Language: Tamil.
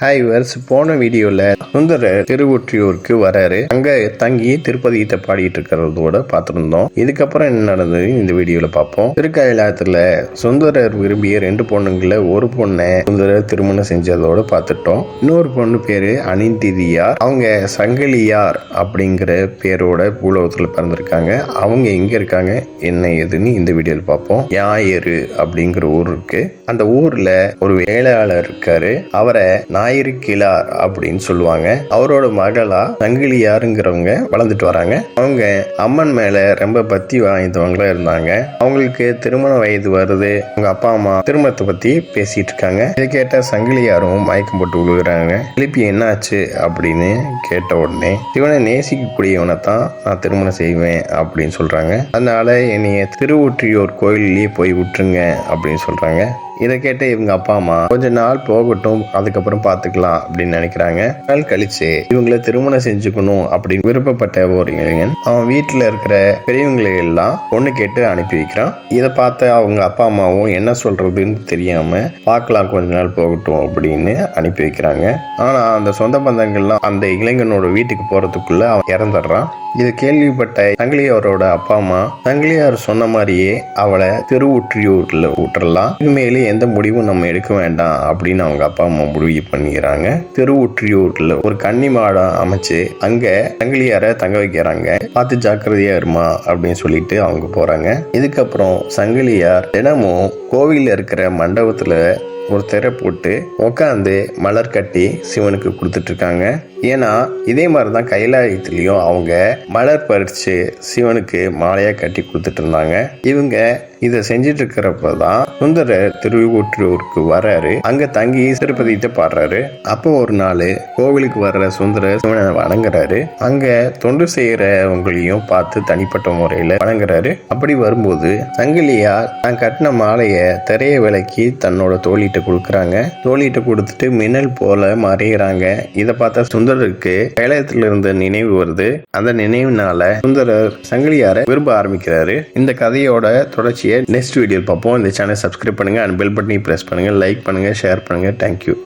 ஹாய் வர்ஸ் போன வீடியோவில் சுந்தரர் திருவொற்றியூருக்கு வராரு. அங்க தங்கி திருப்பதி கீதை பாடிட்டு இருக்கிறதோட பார்த்துருந்தோம். இதுக்கப்புறம் என்ன நடந்தது? இந்த வீடியோவில் பார்ப்போம். திருக்கயிலாயத்துல சுந்தரர் விரும்பிய ரெண்டு பொண்ணுங்கள ஒரு பொண்ணை சுந்தரர் திருமணம் செஞ்சதோட பார்த்துட்டோம். இன்னொரு பொண்ணு பேரு அனிந்திதியார் அவங்க சங்கிலியார் அப்படிங்கிற பேரோட பூலோகத்துல பிறந்திருக்காங்க. அவங்க எங்க இருக்காங்க? என்ன ஏதுன்னு இந்த வீடியோவில் பார்ப்போம். ஞாயிறு அப்படிங்கிற ஊர் இருக்கு. அந்த ஊர்ல ஒரு வேலையாளர் இருக்காரு. அவரை ஞாயிறு கிளார் அப்படின்னு சொல்லுவாங்க. அவரோட மகளா சங்கிலியாருங்கிறவங்க வளர்ந்துட்டு வராங்க. அவங்க அம்மன் மேல ரொம்ப பக்தி வாய்ந்தவங்களா இருந்தாங்க. அவங்களுக்கு திருமண வயது வருது. அவங்க அப்பா அம்மா திருமணத்தை பத்தி பேசிட்டு இருக்காங்க. இதை கேட்ட சங்கிலியாரும் மயக்கம் போட்டு விழுகிறாங்க திருப்பி என்னாச்சு? அப்படின்னு கேட்ட உடனே இவனை நேசிக்கக்கூடியவனை தான் நான் திருமணம் செய்வேன் அப்படின்னு சொல்றாங்க. அதனால என்னைய திருவொற்றியூர் கோயிலே போய் விட்டுருங்க அப்படின்னு சொல்றாங்க. இதை கேட்ட இவங்க அப்பா அம்மா கொஞ்ச நாள் போகட்டும். அதுக்கப்புறம் பார்த்து பார்த்துக்கலாம் அப்படின்னு நினைக்கிறாங்க. நாள் கழிச்சு இவங்களை திருமணம் செஞ்சுக்கணும் அப்படின்னு விருப்பப்பட்ட ஒரு இளைஞன் அவன் வீட்டில் இருக்கிற பெரியவங்களை எல்லாம் பொண்ணு கேட்டு அனுப்பி வைக்கிறான். இதை பார்த்த அவங்க அப்பா அம்மாவும் என்ன சொல்றதுன்னு தெரியாம பார்க்கலாம் கொஞ்ச நாள் போகட்டும் அப்படின்னு அனுப்பி வைக்கிறாங்க. ஆனா அந்த சொந்த பந்தங்கள்லாம் அந்த இளைஞனோட வீட்டுக்கு போறதுக்குள்ள அவன் இறந்துடுறான். இதை கேள்விப்பட்ட தங்கிலியாரோட அப்பா அம்மா தங்கிலியார் சொன்ன மாதிரியே அவளை திருவுற்றியூர்ல விட்டுறலாம். இனிமேலே எந்த முடிவும் நம்ம எடுக்க வேண்டாம் அப்படின்னு அவங்க அப்பா அம்மா முடிவு பண்ணிக்கிறாங்க. திருவுற்றியூர்ல ஒரு கன்னி மாடம் அமைச்சு அங்க சங்கிலியாரை தங்க வைக்கிறாங்க. பார்த்து ஜாக்கிரதையா இருமா அப்படின்னு சொல்லிட்டு அவங்க போறாங்க. இதுக்கப்புறம் சங்கிலியார் தினமும் கோவிலில் இருக்கிற மண்டபத்துல ஒரு திரை போட்டு உட்காந்து மலர் கட்டி சிவனுக்கு கொடுத்துட்டு இருக்காங்க ஏன்னா இதே மாதிரி தான் கைலாயத்துலேயும் அவங்க மலர் பறித்து சிவனுக்கு மாலையாக கட்டி கொடுத்துட்டு இருந்தாங்க இவங்க இதை செஞ்சிட்டு இருக்கிறப்ப தான் சுந்தரர் திருவிகூற்றூருக்கு வர்றாரு. அங்க தங்கி திருப்பதிட்டு பாடுறாரு. அப்போ ஒரு நாள் கோவிலுக்கு வர்ற சுந்தரர் சிவனை வணங்குறாரு. அங்க தொண்டு செய்யறவங்களையும் பார்த்து தனிப்பட்ட முறையில வணங்குறாரு. அப்படி வரும்போது சங்கிலியா தான் கட்டின மாலைய திரைய விலக்கி தன்னோட தோழிட்ட கொடுக்குறாங்க. தோழிட்ட கொடுத்துட்டு மின்னல் போல மறையிறாங்க. இதை பார்த்தா சுந்தரருக்கு கேலயத்துல இருந்த நினைவு வருது. அந்த நினைவுனால சுந்தரர் சங்கிலியார விரும்ப ஆரம்பிக்கிறாரு. இந்த கதையோட தொடர்ச்சியை நெக்ஸ்ட் வீடியோ பார்ப்போம். இந்த சேனல் சப்ஸ்கிரைப் பண்ணுங்க அண்ட் பெல் பட்டனை ப்ரெஸ் பண்ணுங்கள் லைக் பண்ணுங்கள் ஷேர் பண்ணுங்க. Thank you